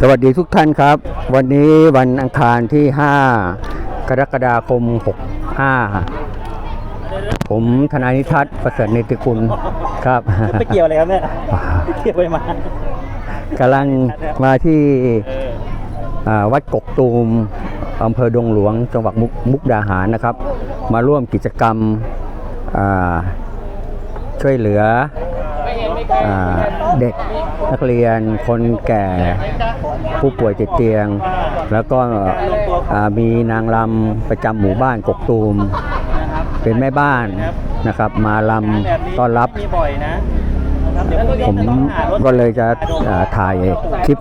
สวัสดีทุกท่านครับ วันนี้วันอังคารที่ 5 กรกฎาคม 65 ผมธนานิทัศน์ประเสริฐเนติกุลครับไม่เกี่ยวอะไรครับเนี่ยเกี่ยวไปมากำลังมาที่อ่าวัดกกตูมอำเภอดงหลวงจังหวัดมุกมุกดาหารนะครับ มาร่วมกิจกรรมอ่าช่วยเหลืออาเด็ก นักเรียนคนแก่ผู้ป่วยติดเตียง แล้วก็มีนางรำประจำหมู่บ้านกกตูม เป็นแม่บ้านนะครับ มาลำต้อนรับ ผมก็เลยจะถ่ายคลิป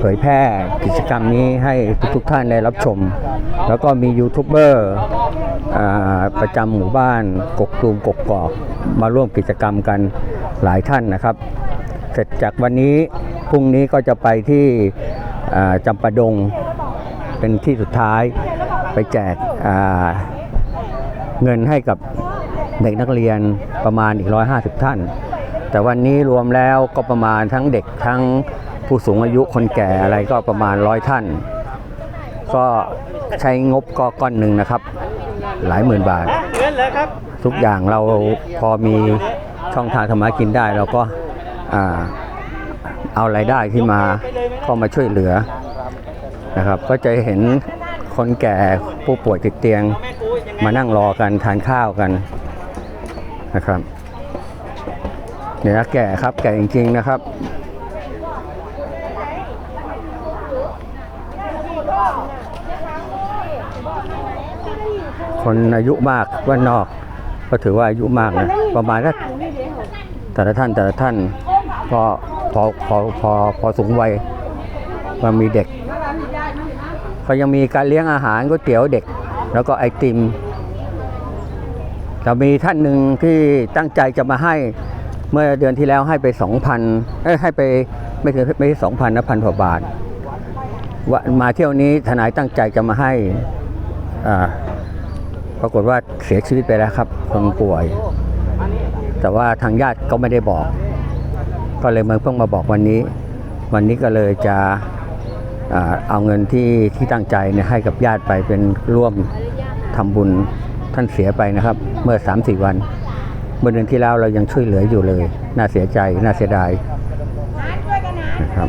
เผยแพร่กิจกรรมนี้ให้ทุกท่านได้รับชม แล้วก็มียูทูบเบอร์ประจำหมู่บ้านกกตูมกกกอกมาร่วมกิจกรรมกันหลายท่านนะครับ ร็จจากวันนี้พรุ่งนี้ก็จะไปที่อ่าจำปาดงเป็นที่สุดท้ายไปแจกอ่าเงินให้กับเด็กนักเรียนประมาณอีก 150 ท่าน แต่วันนี้รวมแล้วก็ประมาณทั้งเด็กทั้งผู้สูงอายุคนแก่อะไรก็ประมาณร้อยท่าน ก็ใช้งบก็ก้อนหนึ่งนะครับ หลายหมื่นบาทเงินเลยครับทุกอย่างเราพอมีช่องทางทำมากินได้เราก็อ่า เอารายได้ที่มาก็มาช่วยเหลือนะครับ ก็จะเห็นคนแก่ผู้ป่วยติดเตียงมานั่งรอกันทานข้าวกันนะครับเนี่ยแก่ครับแก่จริงๆนะครับคนอายุมากว่านอก ก็ถือว่าอายุมากนะประมาณสักแต่ละท่านแต่ละท่าน ก็พอพอพอพอสูงวัยก็มีเด็กก็ยังมีการเลี้ยงอาหารก๋วยเตี๋ยวเด็ก แล้วก็ไอติมจะมีท่านหนึ่งที่ตั้งใจจะมาให้เมื่อเดือนที่แล้วให้ไปสองพันเอ้ให้ไปไม่ถึงไม่สองพันนะพันกว่าบาทว่ามาเที่ยวนี้ทนายตั้งใจจะมาให้อ่าปรากฏว่าเสียชีวิตไปแล้วครับคนป่วย แต่ว่าทางญาติก็ไม่ได้บอก ก็เลยมาเพิ่งมาบอกวันนี้ วันนี้ก็เลยจะเอาเงินที่ที่ตั้งใจเนี่ยให้กับญาติไปเป็นร่วมทำบุญท่านเสียไปนะครับ เมื่อ3-4วัน เมื่อเดือนที่แล้วเรายังช่วยเหลืออยู่เลย น่าเสียใจน่าเสียดายนะครับ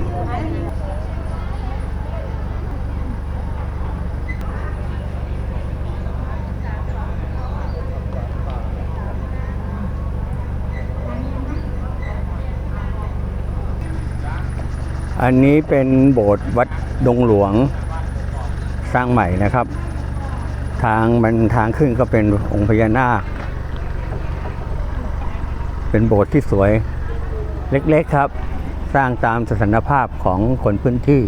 อันนี้เป็นโบสถ์วัดดงหลวงสร้างใหม่นะครับ ทางมันทางขึ้นก็เป็นองค์พญานาค เป็นโบสถ์ที่สวยเล็กๆครับ สร้างตามสถานภาพของคนพื้นที่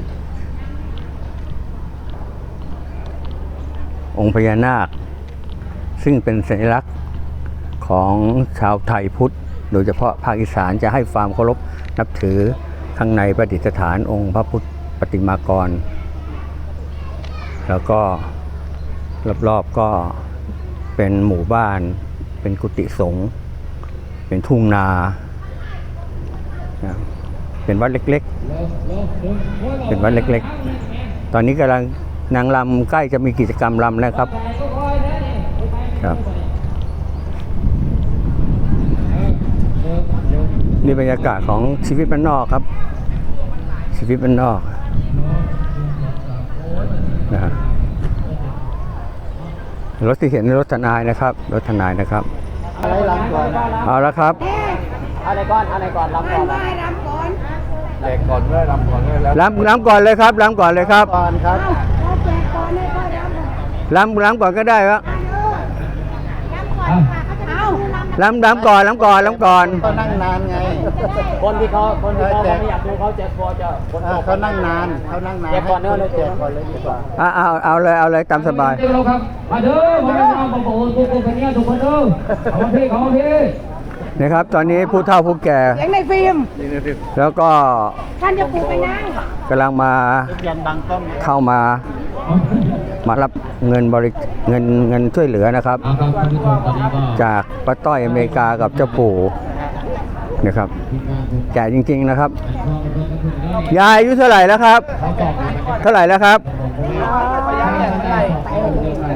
องค์พญานาค ซึ่งเป็นสัญลักษณ์ของชาวไทยพุทธ โดยเฉพาะภาคอีสานจะให้ความเคารพนับถือ ข้างในประดิษฐานองค์พระพุทธปฏิมากร แล้วก็รอบๆก็เป็นหมู่บ้าน เป็นกุฏิสงฆ์เป็นทุ่งนา เป็นวัดเล็กๆ เป็นวัดเล็กๆ ตอนนี้กำลังนางรำใกล้จะมีกิจกรรมรำแล้วครับครับ นี่บรรยากาศของชีวิตบ้านนอกครับ ชีวิตบ้านนอกนะฮะรถที่เห็นรถทนายนะครับรถทนายนะครับอะไรลำก่อนเอาละครับอะไรก่อนอะไรก่อนลำก่อนไม่รำก่อนแจกก่อนด้วยลำก่อนด้วยแล้วล้ำล้ำก่อนเลยครับล้ำก่อนเลยครับก่อนครับเราแจกก่อนให้ค่อยรำก่อนล้ำล้ำก่อนก็ได้ครับ รำก่อนค่ะเขาจะได้ดูรำ ล้ำล้ำก่อนล้ำก่อนล้ำก่อน ก็นั่งนานไง คนที่เขาคนที่เขาไม่อยากดูเขาแจกพอจะคนอ่าเขานั่งนานเขานั่งนานแจกก่อนเนอะเลยแจกก่อนเลยดีกว่าเอาเอาเอาเลยเอาเลยตามสบาย เดี๋ยวเราครับมาเด้อมาเด้อมาบอกทุกคนคนนี้ทุกคนเด้อเอามาพี่เอามาพี่นะครับ ตอนนี้ผู้เฒ่าผู้แก่เสียงในฟิล์มแล้วก็ท่านจะปลูกไปนั่งกำลังมา ยันดังต้องเข้ามา มารับเงินบริเงินเงินช่วยเหลือนะครับ จากป้าต้อยอเมริกากับเจ้าปู่นะครับแก่จริง ๆนะครับ ยายอายุเท่าไหร่แล้วครับ เท่าไหร่แล้วครับ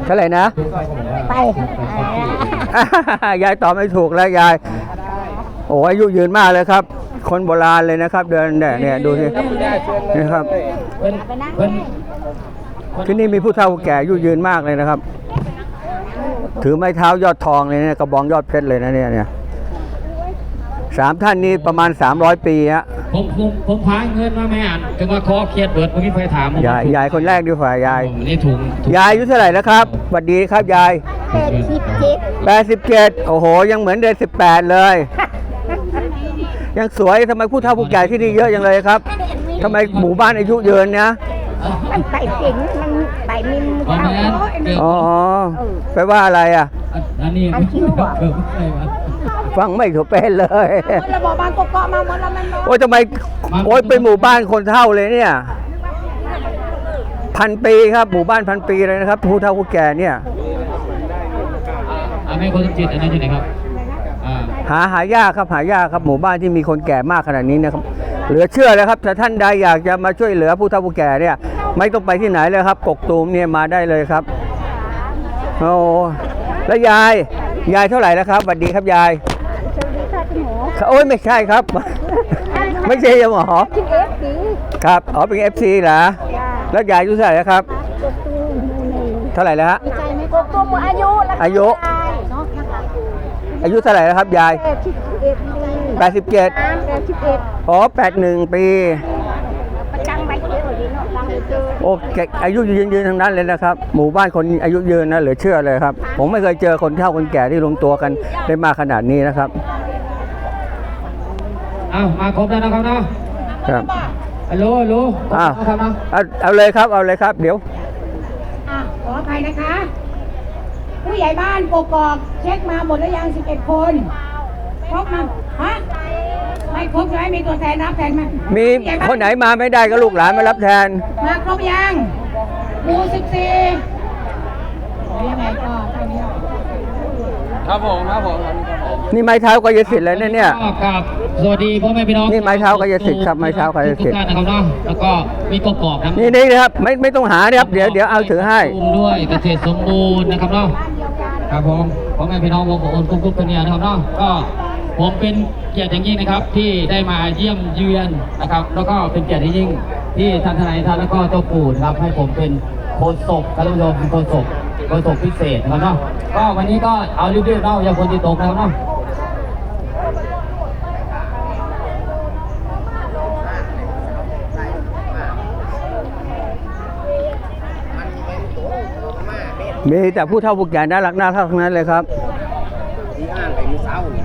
เท่าไหร่นะไปยายตอบไม่ถูกแล้วยายโอ้อายุยืนมากเลยครับ คนโบราณเลยนะครับ เดินเนี่ยดูสินี่ครับ ที่นี่มีผู้เฒ่าผู้แก่อายุยืนมากเลยนะครับ ถือไม้เท้ายอดทองเลยเนี่ยกระบองยอดเพชรเลยนะเนี่ยเนี่ยสามท่านนี้ประมาณ 300 ปีฮะผมผมผมพาเงินมาแม่อ่านจะมาขอเครียดเบิดเมื่อกี้ไฟถามผมยายยายคนแรกดีกว่ายายผมนี่ถุงถุงยายอายุเท่าไหร่แล้วครับสวัสดีครับยายเป็ดสิบเจ็ด87โอ้โห ยังเหมือนเดือน18เลย ยังสวยทำไมผู้เฒ่าผู้แก่ที่นี่เยอะจังเลยครับทำไมหมู่บ้านอายุยืนเนี่ย มันไต่เก่งมันไต่มินอ๋อข้าวแม่โอ้ยเกิดอ๋อแปลว่าอะไรอะ อันนี้อันคิ้วอะเกิดไม่ใช่วะฟังไม่ถูกเป็นเลยระบบบางกอกมาหมดแล้วมันโอ้ยทำไมโอ้ยเป็นหมู่บ้านคนเฒ่าเลยเนี่ย พันปีครับหมู่บ้านพันปีเลยนะครับผู้เฒ่าผู้แก่เนี่ยอ่าแม่คนสมจิตอันนั้นอยู่ไหนครับอ่าหาหายากครับหายากครับหมู่บ้านที่มีคนแก่มากขนาดนี้นะครับ เหลือเชื่อเลยครับถ้าท่านใดอยากจะมาช่วยเหลือผู้เฒ่าผู้แก่เนี่ยไม่ต้องไปที่ไหนเลยครับ กกตูมเนี่ยมาได้เลยครับโอ้แล้วยายยายเท่าไหร่แล้วครับสวัสดีครับยายสวัสดีค่ะคุณหมอโอ้ยไม่ใช่ครับ ไม่ใช่หมอชื่อเอฟดีครับอ๋อเป็น FC เหรอจ้าแล้วยายอายุเท่าไหร่แล้วครับกกตูมเท่าไหร่แล้วฮะดีใจไหมกกตูมอายุแล้วอายุเนาะนะคะอายุเท่าไหร่แล้วครับยาย แปดสิบเอ็ดปี87แปดสิบเอ็ดอ๋อ81ปีประจังใบเดียวดีเนาะฟังเจอโอ้แกอายุยืนยืนๆทั้งนั้นเลยนะครับ หมู่บ้านคนอายุยืนนะเหลือเชื่อเลยครับ ผมไม่เคยเจอคนเฒ่าคนแก่ที่รวมตัวกันได้มากขนาดนี้นะครับเอามาครบแล้วนะครับเนาะครับฮัลโหลฮัลโหลอ้าวครับเนาะเอาเอาเลยครับเอาเลยครับ เดี๋ยวอะขออภัยนะคะ ผู้ใหญ่บ้านกกอกเช็คมาหมดแล้วยัง 11 คนครบมั้ง ฮะไม่ครบใช่ไหมมีตัวแทนรับแทนไหมมีผู้ใญ่บ้าคนไหนมาไม่ได้ก็ลูกหลานมารับแทน มาครบยังหมู่14ยังไงก็เท่านี้ครับผมครับผมนี่ไม้เท้ากายสิทธิ์เลยนะเนี่ยก็กับสวัสดีพ่อแม่พี่น้องนี่ไม้เท้ากายสิทธิ์ครับไม้เท้ากายสิทธิ์ทุกท่านนะครับเนาะแล้วก็มีกกอกครับนี่นี่นะครับไม่ไม่ต้องหานะครับเดี๋ยวเดี๋ยวเอาถือให้ภูมิด้วยเกษตรสมบูรณ์นะครับเนาะครับผมพ่อแม่พี่น้องวงกบโอนกุ๊กกุ๊กกันเนี่ยนะครับเนาะก็ ผมเป็นเกียรติอย่างยิ่งนะครับที่ได้มาเยี่ยมเยือนนะครับ แล้วก็เป็นเกียรติอย่างยิ่งที่ท่านทนายท่านแล้วก็เจ้าปู่นะครับให้ผมเป็นโฆษกท่านผู้ชมเป็นโฆษกโฆษกพิเศษนะครับเนาะก็วันนี้ก็เอารีบๆเนาะอย่าคนที่ตกนะครับเนาะมีแต่ผู้เฒ่าผู้แก่น่ารักน่ารักทั้งนั้นเลยครับ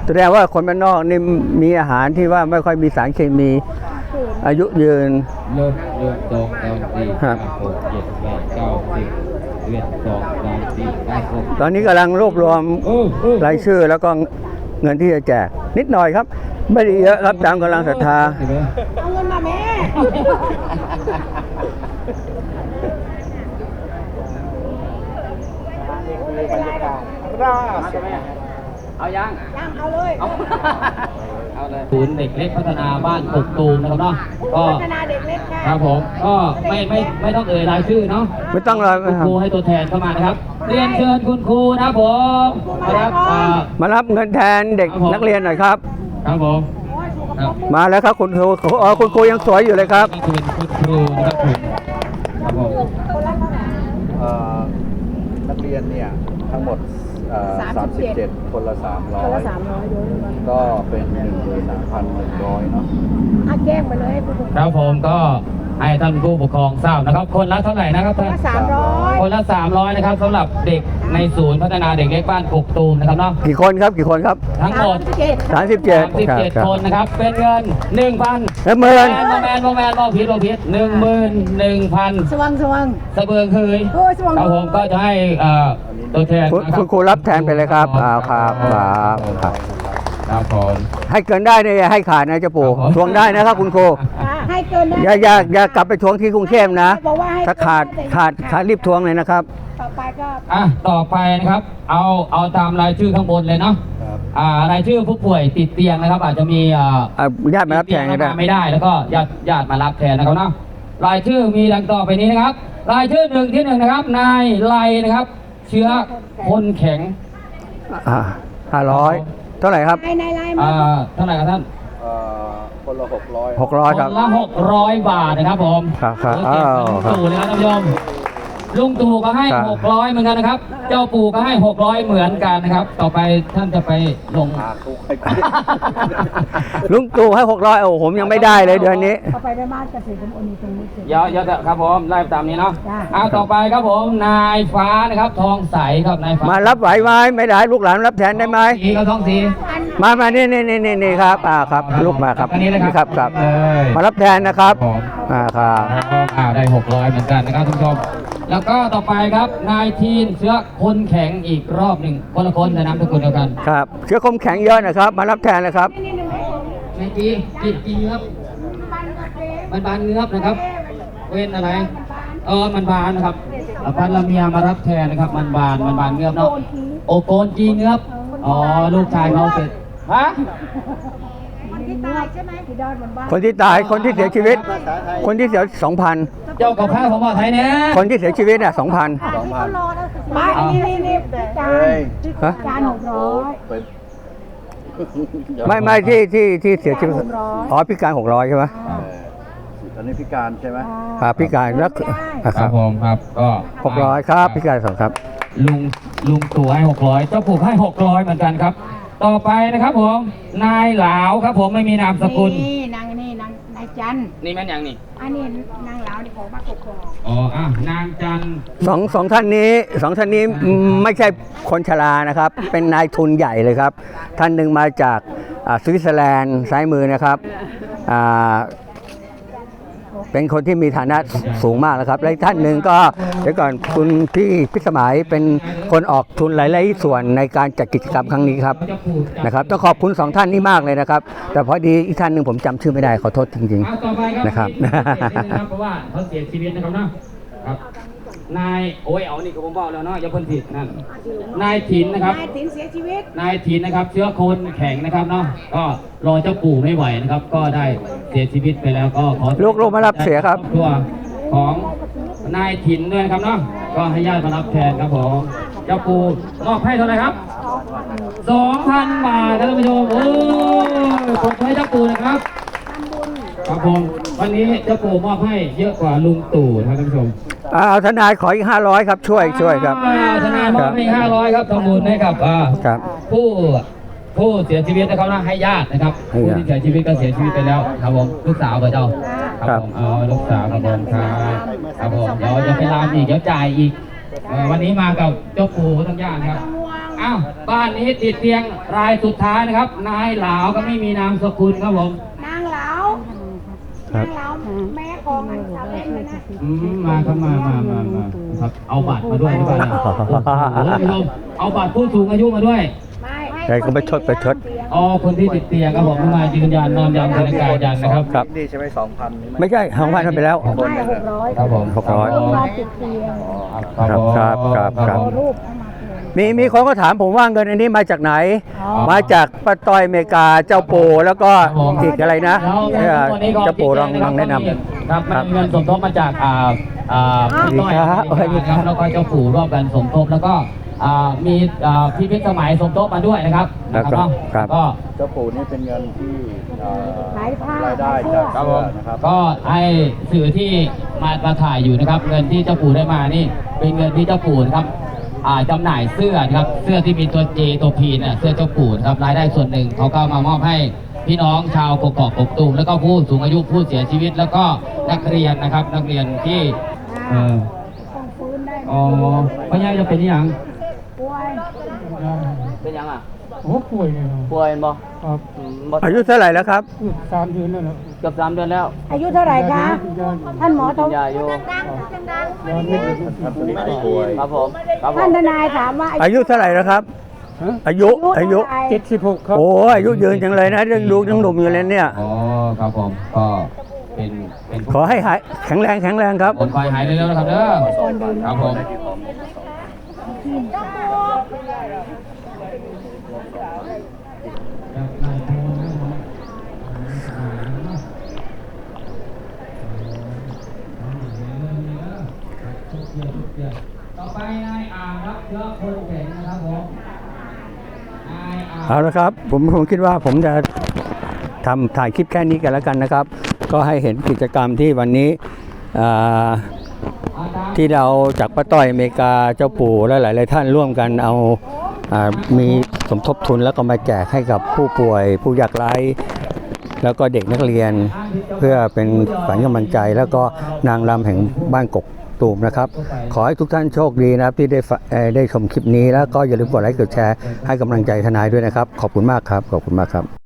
แสดงว่าคนบ้านนอกนี่มีอาหารที่ว่าไม่ค่อยมีสารเคมี อายุยืน เริ่มเริ่มสองสามสี่ครัห้าบ หกเจ็ดแปดเก้าสิบเอ็ดสองสามสี่ห้าหกตอนนี้กำลังรวบรวมเออเออรายชื่อแล้วก็เงินที่จะแจก นิดหน่อยครับ ไม่ได้เยอะครับตามกำลังศรัทธาเอาเงินมาแม่ เอายังยังเอาเลยเอา เอาเลย ศูนย์เด็กเล็กพัฒนาบ้านกกตูมนะครับเนาะก็พัฒนาเด็กเล็กค่ะครับผมก็ไม่ไม่ไม่ต้องเอ่ยรายชื่อเนาะไม่ต้องรอคุณครูให้ตัวแทนเข้ามานะครับ เรียนเชิญคุณครูนะครับผมนะครับอ่ามารับเงินแทนเด็กนักเรียนหน่อยครับ ครับผมครับมาแล้วครับคุณครูอ๋อคุณครูยังสวยอยู่เลยครับก็คือเป็นคุณครูนะครับผมครับผมเอ่อนักเรียนเนี่ยทั้งหมดเอ่อ 37 คนละ คนละสามร้อย300เดี๋ยวดูก่อนก็เป็น13,100เนาะอะแจ้งไปเลยให้ผู้ปกครองครับผมก็ให้ท่านผู้ปกครองทราบนะครับ คนละเท่าไหร่นะครับคนละสามร้อยคนละ 300 นะครับสำหรับเด็กในศูนย์พัฒนาเด็กเล็กบ้านกกตูมนะครับเนาะกี่คนครับกี่คนครับ ทั้งหมด เจ็ด37ครับ37 คนนะครับ เป็นเงิน 1,000 แล้วเมินโมแมนโมแมนโมพิษโมพิษหนึ่งหมื่นหนึ่งพันสว่างสว่าง สะเบืองเคยโอ้ยสว่าง ครับผมก็จะให้เอ่อ ตัวแทนคุณนะคุณครูรับแทนไปเลยครับอ้าวครับครับครับ ครับผมให้เกินได้เนี่ยอย่าให้ขาดนะเจ้าปู่ครับผมทวงได้นะครับคุณครูค่ะให้เกินนะอย่าอย่าอย่ากลับไปทวงที่กรุงเทพนะ บอกว่าให้ถ้าขาดขาดขาดรีบทวงเลยนะครับ ต่อไปก็อะต่อไปนะครับ เอาเอาตามรายชื่อข้างบนเลยเนาะครับอ่ารายชื่อผู้ป่วยติดเตียงนะครับ อาจจะมีอ่าอะญาติมารับแทนก็ได้มาไม่ได้แล้วก็ญาติญาติมารับแทนนะครับเนาะรายชื่อมีดังต่อไปนี้นะครับ รายชื่อหนึ่งที่หนึ่งนะครับนายไลนะครับ เชื้อคนแข็งอ่าห้าร้อยเท่าไหร่ครับในในไลน์มาอ่าเท่าไหร่ครับท่านเอ่อคนละหกร้อย หกร้อยครับนละหกร้อยบาทนะครับผมครับครับโอเอ้าวลุงตู่เลยนะท่านผู้ชม ลุงตู่ก็ให้ ครับหกร้อยเหมือนกันนะครับ เจ้าปู่ก็ให้หกร้อยเหมือนกันนะครับ ต่อไปท่านจะไปลงหาคุกให้ไปลุงตู่ให้หกร้อยโอ้ผมยังไม่ได้เลยเดือนนี้ต่อไปได้มาเกษตรสมบูรณ์ตรงนี้เสร็จเยอะเยอะครับผมไล่ตามนี้เนาะจ้ะ เอาต่อไปครับผมนายฟ้านะครับ ทองใสครับนายฟ้ามารับไหวไหมไม่ได้ลูกหลานรับแทนได้ไหม สีครับทองสีมามานี่นี่นี่นี่นี่ครับ อ่าครับ ลูกมาครับอันนี้นะครับครับครับ เลยมารับแทนนะครับ ผมอ่าครับ อ่าได้หกร้อยเหมือนกันนะครับท่านผู้ชม แล้วก็ต่อไปครับนายทีนเชื้อคนแข็งอีกรอบหนึ่งคนละคนแต่นามสกุลเดียวกันครับ เชื้อคมแข็งเยอะนะครับ มารับแทนนะครับนายจีจีจีเงือบมันบานเงือบนะครับ เว้นอะไรเออมันบานนะครับเอาพันละเมียมารับแทนนะครับ มันบานมันบานเงือบเนาะโอโกนจีเงือบอ๋อลูกชายเขาเสร็จฮะมันที่ตายใช่ไหมที่ดอนบนบ้านคนที่ตายคนที่เสียชีวิต คนที่เสียสองพัน เจ้ากับข้าผมบอกไทยเนี่ย คนที่เสียชีวิตเนี่ยสองพันสองพันไม่นี่นี่นี่พิกาเฮ้รยฮะการหกร้อยเป็นไม่ไม่ที่ที่ที่เสียชีวิตอ๋อพิการหกร้อยใช่ไหมเออตอนนี้พิการใช่ไหมอ่าพิการแล้วอ่าคครัรับบผมครับก็หกร้อยครับพิการสองครับลุงลุงตู่ให้หกร้อยเจ้าปู่ให้หกร้อยเหมือนกันครับ ต่อไปนะครับผมนายหลาวครับผมไม่มีนามสกุลนี่นางนี่นางนายจันทร์นี่แม่นยังนี่ อันนี้นางเหลานี่ของบ้านกกอกอ๋ออะนางจันทร์สองสองท่านนี้สองท่านนี้อืมไม่ใช่คนชรานะครับ เป็นนายทุนใหญ่เลยครับ ท่านหนึ่งมาจากอ่าสวิตเซอร์แลนด์ซ้ายมือนะครับอ่า เป็นคนที่มีฐานะสูงมากแล้วครับและอีกท่านหนึ่งก็เดี๋ยวก่อนคุณพี่พิสมัยเป็นคนออกทุนหลายๆส่วนในการจัดกิจกรรมครั้งนี้ครับเจ้าปู่จันทนะครับต้องขอบคุณสองท่านนี้มากเลยนะครับ แต่พอดีอีกท่านหนึ่งผมจำชื่อไม่ได้ขอโทษจริงเอาต่อไปครับนะครับนิดนึงนะครับเพราะว่าเขาเสียชีวิตนะครับเนาะครับ นายโอ้ยเอานี่ก็ผมบอกแล้วเนาะอย่าเพิ่นผิดนั่นนายถินนะครับ นายสินเสียชีวิต นายถินนะครับ เชื้อโคนแข็งนะครับเนาะก็รอเจ้าปู่ไม่ไหวนะครับ ก็ได้เสียชีวิตไปแล้วก็ขอลูกลูกมารับเสียครับครอบครัวของนายถินด้วยนะครับเนาะก็ให้ญาติมารับแทนครับผมเจ้าปู่มอบให้เท่าไหร่ครับสองพันบาทครับท่านผู้ชมโอ้ยผมให้เจ้าปู่นะครับ ครับผมวันนี้เจ้าปู่มอบให้เยอะกว่าลุงตู่นะครับท่านผู้ชมๆอ่าเอาทนายขออีกห้าร้อยครับ ช่วยช่วยครับ อ่าทนายมอบให้ห้าร้อยครับทำบุญให้กับอ่าครับ ผู้ผู้เสียชีวิตนะครับนะให้ญาตินะครับให้ผู้ญาติที่เสียชีวิตก็เสียชีวิตไปแล้วครับผมลูกสาวกับเจ้าครับ ผมเอาลูกสาวครับผมครับครับผมเดี๋ยวจะไปรามอีกเดี๋ยวจ่ายอีกเอ่อวันนี้มากับเจ้าปู่ทั้งญาติครับอ้าวบ้านนี้ติดเตียงรายสุดท้ายนะครับ นายหลาวก็ไม่มีนามสกุลครับผมนางเหลา ครันาบงเหลาแม่ของอันสาวเล่นเลยนะ อืมมาครับมามามามาครับเอาบัตรมาด้วยหรือเปล่าเนี่ยโอ้โหท่านผู้ชมเอาบัตรผู้สูงอายุมาด้วย ไม่ใครก็ไปชดไปชด อ๋อคนที่ติดเตียงครับผมที่มายืนยันนอนยันธนากายยันนะครับ ครับ นี่ใช่ไหมสองพันนี่ไหมไม่ใช่ห้องพันไปแล้วคนไม่นะหกร้อยครับผมหกร้อยต้องรอติดเตียง ครับผมครับครับครับผมรูปเข้ามาเลย มีมีคนก็ถามผมว่าเงินอันนี้มาจากไหนอ๋อมาจากป้าต้อยอเมริกาเจ้าโปแล้วก็อีกอะไรนะแล้วเอ่อวันนี้ก็เจ้าโปลองลองแนะนำครับมันเป็นเงินสมทบมาจากอ่าอ่าพี่ต้อยครับนะครับแล้วก็เจ้าปู่ร่วมกันสมทบแล้วก็อ่ามีอ่าพี่พิษสมัยสมทบมาด้วยนะครับครับนะเนาะครับก็เจ้าปู่นี่เป็นเงินที่เอ่อขายผ้ารายได้จากครับผเสื้อมนะครับก็ให้สื่อที่มามาถ่ายอยู่นะครับ เงินที่เจ้าปู่ได้มานี่ เป็นเงินที่เจ้าปู่นะครับอ่า จำหน่ายเสื้อนะครับเสื้อที่มีตัว J ตัว P เนี่ยเสื้อเจ้าปู่นะครับรายได้ส่วนหนึ่งเขาก็มามอบให้พี่น้องชาวกกอกกกตูมแล้วก็ผู้สูงอายุผู้เสียชีวิต แล้วก็นักเรียนนะครับ นักเรียนที่เออต้องฟื้นได้อ๋อพญาจะเป็นอหย่างป่วยเป็นยังอะโอ้ป่วยเลยครับป่วยบ่ครับอายุเท่าไหร่แล้วครับสามเดือนแล้วนะ เกือบสามเดือนแล้วอายุเท่าไหร่คะยาท่านหมอทกิงนยาอยู่ยาไม่ได้ท่านผู้ป่วยครับผมครับผท่านมทนายถามว่าอายุเท่าไหร่แล้วครับฮะอายุอายุเท่าไหร่เจ็ดสิบหกครับ โอ้อายุยืนจังเลยนะยังดูยังหนุ่มอยู่เลยเนี่ย อ๋อครับผมก็เป็นเป็นขอให้หายแข็งแรงแข็งแรงครับ คนคอยหายเร็วๆนะครับเด้อครับผมต่อ ไปนายอ่างครับเชื้อคนแข็งนะครับผมนายอ่างเอาละครับ ผมผมคิดว่าผมจะทำถ่ายคลิปแค่นี้กันแล้วกันนะครับ ก็ให้เห็นกิจกรรมที่วันนี้ที่เราจากป้าต้อยอเมริกาเจ้าปู่และหลาย ๆ ท่านร่วมกันเอาอามีสมทบทุนแล้วก็มาแจกให้กับผู้ป่วย ผู้ยากไร้แล้วก็เด็กนักเรียนเพื่อเป็นฝันกำลังใจ แล้วก็นางรำแห่งบ้านกก ตูมนะครับ ขอให้ทุกท่านโชคดีนะครับที่ได้ฟเอ่อได้ชมคลิปนี้แล้วก็อย่าลืมกดไลค์กดแชร์ให้กำลังใจทนายด้วยนะครับ ขอบคุณมากครับ ขอบคุณมากครับ